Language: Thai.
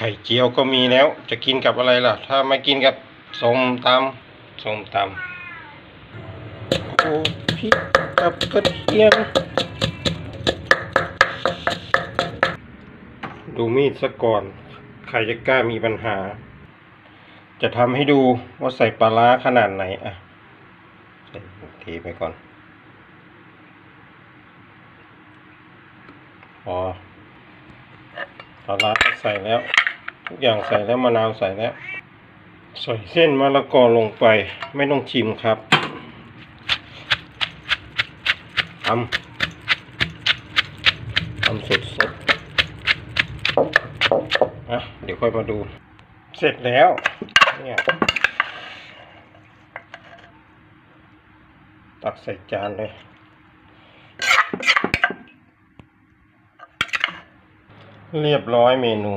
ไข่เจียวก็มีแล้ว จะกินกับอะไรล่ะ ถ้าไม่กินกับส้มตำส้มตำโอ้พริกกับกระเทียม ดูมีดซะก่อน ใครจะกล้ามีปัญหา จะทำให้ดูว่าใส่ปลาร้าขนาดไหนอะใส่เทไปก่อนพอปลาร้าก็ใส่แล้ว ทุกอย่างใส่แล้วมะนาวใส่แล้ว ใส่เส้นมะละกอลงไป ไม่ต้องชิมครับทำทำสดสดๆอะเดี๋ยวค่อยมาดู เสร็จแล้ว เนี่ยตักใส่จานเลย เรียบร้อยเมนู